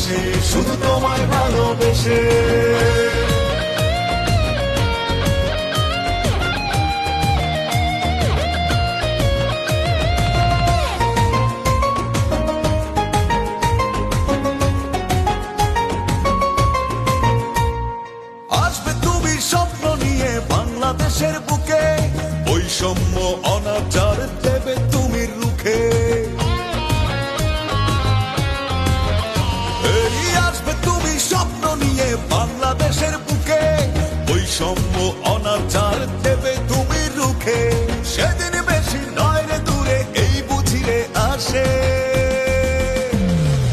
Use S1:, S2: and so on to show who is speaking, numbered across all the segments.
S1: হেসে শুধু তোমায় ভালোবেসে। আসবে তুমি স্বপ্ন নিয়ে বাংলাদেশের বুকে বাংলাদেশের বুকে, বৈষম্য অনাচার দেবে তুমি রুখে। সেদিন বেশি নয় দূরে, এই বুঝিরে আসে।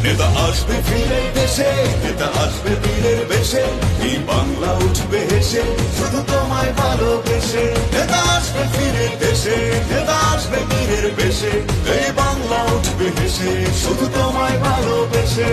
S1: নেতা আসবে ফিরে দেশে, নেতা আসবে বীরের বেশে, এই বাংলা উঠবে হেসে, শুধু তোমায় ভালোবেসে। নেতা আসবে ফিরে দেশে, নেতা আসবে বীরের বেশে, এই বাংলা উঠবে হেসে, শুধু তোমায় ভালোবেসে।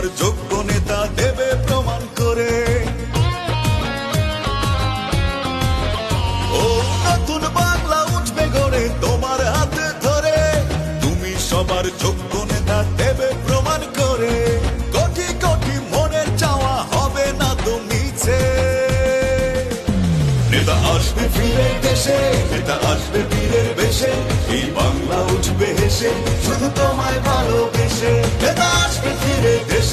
S1: সবার যোগ্য নেতা দেবে প্রমাণ করে। ও নতুন বাংলা উঠবে গড়ে তোমার হাত ধরে। তুমি সবার যোগ্য নেতা দেবে প্রমাণ করে। কোটি কোটি মনের চাওয়া হবে না তুমি নেতা আসবে ফিরে দেশে, নেতা আসবে বীরের বেশে। এই বাংলা উঠবে হেসে, শুধু তোমায় ভালোবেসে। ফিরে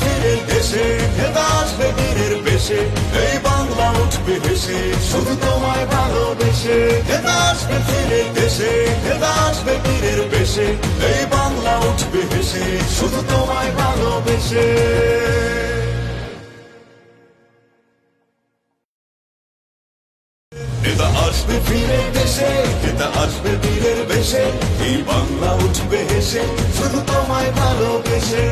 S1: ফিরে দেশে আসবে বীরের বেশে, এই বাংলা উঠবে হেসে, শুধু তোমায় ভালোবেসে। আসবে ফিরে দেশে আসবে বীরের বেশে, এই বাংলা উঠবে হেসে, শুধু তোমায় ভালোবেসে। নেতা আসবে ফিরে দেশে নেতা আসবে বীরের বেশে, এই বাংলা উঠবে হেসে, শুধু তোমায় ভালোবেসে।